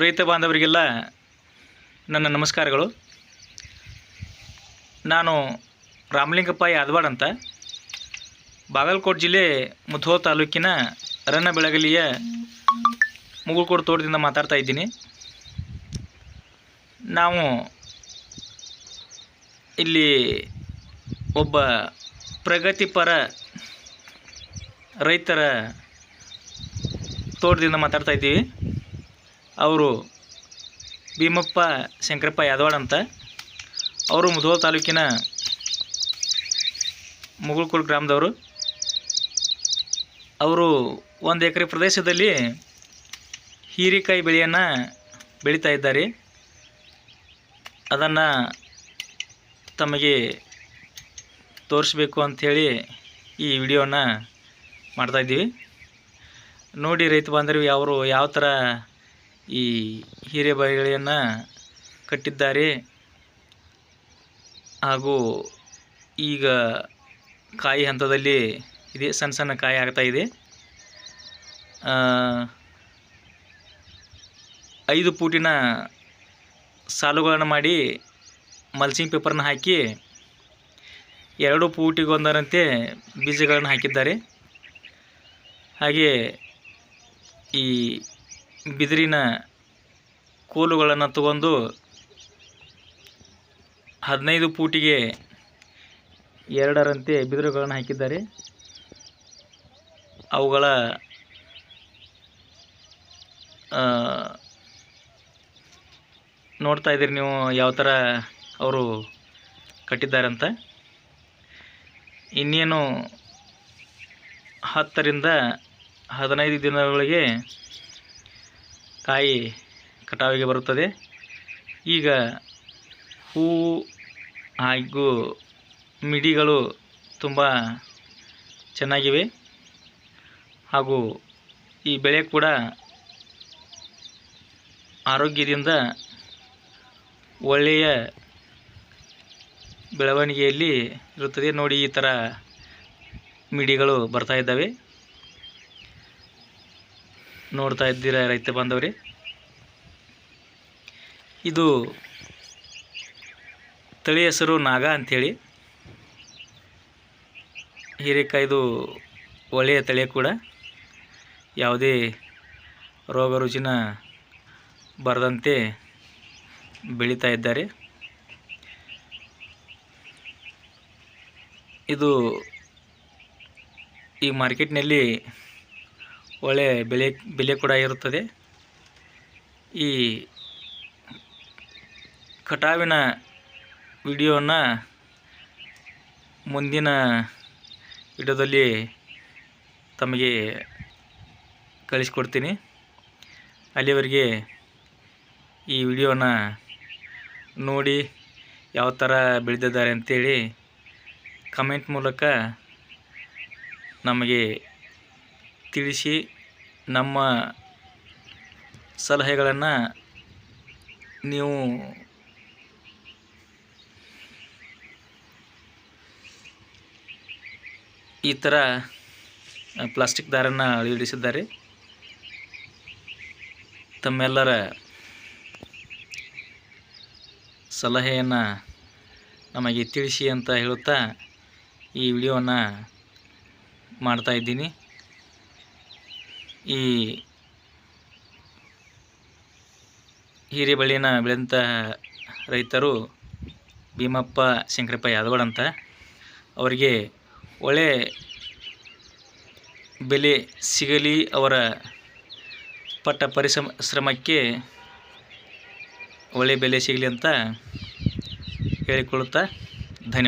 ರೈತ ಬಾಂಧವರಿಗೆಲ್ಲ ನನ್ನ ನಮಸ್ಕಾರಗಳು. ನಾನು ರಾಮಲಿಂಗಪ್ಪ ಯಾದವಾಡ್ ಅಂತ. ಬಾಗಲಕೋಟೆ ಜಿಲ್ಲೆ ಮುಧೋಳ ತಾಲೂಕಿನ ಅರಣ್ಯ ಬೆಳಗಲಿಯ ಮುಗುಳ್ಕೋಡು ತೋಟದಿಂದ ಮಾತಾಡ್ತಾ ಇದ್ದೀನಿ. ನಾವು ಇಲ್ಲಿ ಒಬ್ಬ ಪ್ರಗತಿಪರ ರೈತರ ತೋಟದಿಂದ ಮಾತಾಡ್ತಾ ಇದ್ದೀವಿ. ಅವರು ಭೀಮಪ್ಪ ಶಂಕರಪ್ಪ ಯಾದವಾಡ್ ಅಂತ. ಅವರು ಮುಧೋಳ ತಾಲೂಕಿನ ಮುಗುಳ್ಕೋಡು ಗ್ರಾಮದವರು. ಅವರು ಒಂದು ಎಕರೆ ಪ್ರದೇಶದಲ್ಲಿ ಹೀರೆಕಾಯಿ ಬೆಳೆಯನ್ನು ಬೆಳೀತಾ ಇದ್ದಾರೆ. ಅದನ್ನು ತಮಗೆ ತೋರಿಸ್ಬೇಕು ಅಂಥೇಳಿ ಈ ವಿಡಿಯೋನ ಮಾಡ್ತಾಯಿದ್ದೀವಿ ನೋಡಿ ರೈತ ಬಾಂಧವರು ಅವರು ಯಾವ ಥರ ಈ ಹೀರೆಕಾಯಿಗಳನ್ನು ಕಟ್ಟಿದ್ದಾರೆ. ಹಾಗೂ ಈಗ ಕಾಯಿ ಹಂತದಲ್ಲಿ ಇದೆ, ಸಣ್ಣ ಸಣ್ಣ ಕಾಯಿ ಆಗ್ತಾ ಇದೆ. ಐದು ಪೂಟಿನ ಸಾಲುಗಳನ್ನು ಮಾಡಿ ಮಲ್ಚಿಂಗ್ ಪೇಪರ್ನ ಹಾಕಿ ಎರಡು ಪೂಟಿಗೊಂದರಂತೆ ಬೀಜಗಳನ್ನು ಹಾಕಿದ್ದಾರೆ. ಹಾಗೆ ಈ ಬಿದಿರಿನ ಕೋಲುಗಳನ್ನು ತಗೊಂಡು ಹದಿನೈದು ಫೂಟಿಗೆ ಎರಡರಂತೆ ಬಿದಿರುಗಳನ್ನು ಹಾಕಿದ್ದಾರೆ. ಅವುಗಳ ನೋಡ್ತಾ ಇದ್ದೀರಿ ನೀವು ಯಾವ ಥರ ಅವರು ಕಟ್ಟಿದ್ದಾರೆ ಅಂತ ಇನ್ನೇನು ಹತ್ತರಿಂದ ಹದಿನೈದು ದಿನಗಳಿಗೆ ಕಾಯಿ ಕಟಾವಿಗೆ ಬರುತ್ತದೆ. ಈಗ ಹೂವು ಹಾಗೂ ಮಿಡಿಗಳು ತುಂಬ ಚೆನ್ನಾಗಿವೆ. ಹಾಗೂ ಈ ಬೆಳೆ ಕೂಡ ಆರೋಗ್ಯದಿಂದ ಒಳ್ಳೆಯ ಬೆಳವಣಿಗೆಯಲ್ಲಿ ಇರುತ್ತದೆ. ನೋಡಿ ಈ ಥರ ಮಿಡಿಗಳು ಬರ್ತಾ ಇದ್ದಾವೆ. ನೋಡ್ತಾ ಇದ್ದೀರಾ ರೈತ ಬಾಂಧವರೇ? ಇದು ತಳಿ ಹೆಸರು ನಾಗ ಅಂಥೇಳಿ ಹೀರೆಕಾಯ್ದು ಒಳ್ಳೆಯ ತಳಿ ಕೂಡ. ಯಾವುದೇ ರೋಗ ರುಜಿನ ಬರದಂತೆ ಬೆಳೀತಾ ಇದ್ದಾರೆ. ಇದು ಈ ಮಾರ್ಕೆಟ್ನಲ್ಲಿ ಒಳ್ಳೆಯ ಬೆಲೆ ಬೆಲೆ ಕೂಡ ಇರುತ್ತದೆ. ಈ ಕಟಾವಿನ ವಿಡಿಯೋನ ಮುಂದಿನ ವಿಡಿಯೋದಲ್ಲಿ ತಮಗೆ ಕಳಿಸ್ಕೊಡ್ತೀನಿ. ಅಲ್ಲಿವರೆಗೆ ಈ ವಿಡಿಯೋನ ನೋಡಿ ಯಾವ ಥರ ಬೆಳೆದಿದ್ದಾರೆ ಅಂತೇಳಿ ಕಮೆಂಟ್ ಮೂಲಕ ನಮಗೆ ತಿಳಿಸಿ ನಮ್ಮ ಸಲಹೆಗಳನ್ನು ನೀವು ಈ ಥರ ಪ್ಲಾಸ್ಟಿಕ್ ದಾರನ್ನು ಅಳವಡಿಸಿದ್ದಾರೆ. ತಮ್ಮೆಲ್ಲರ ಸಲಹೆಯನ್ನು ನಮಗೆ ತಿಳಿಸಿ ಅಂತ ಹೇಳುತ್ತಾ ಈ ವಿಡಿಯೋವನ್ನು ಮಾಡ್ತಾ ಇದ್ದೀನಿ. ಈ ಹೀರೆಬಳ್ಳಿನ ಬೆಳೆದಂಥ ರೈತರು ಭೀಮಪ್ಪ ಶಂಕರಪ್ಪ ಯಾದವಾಡ್ ಅಂತ, ಅವರಿಗೆ ಒಳ್ಳೆ ಬೆಲೆ ಸಿಗಲಿ, ಅವರ ಪಟ್ಟ ಪರಿಶ್ರಮ, ಶ್ರಮಕ್ಕೆ ಒಳ್ಳೆ ಬೆಲೆ ಸಿಗಲಿ ಅಂತ ಹೇಳಿಕೊಳ್ಳುತ್ತಾ ಧನ್ಯವಾದ.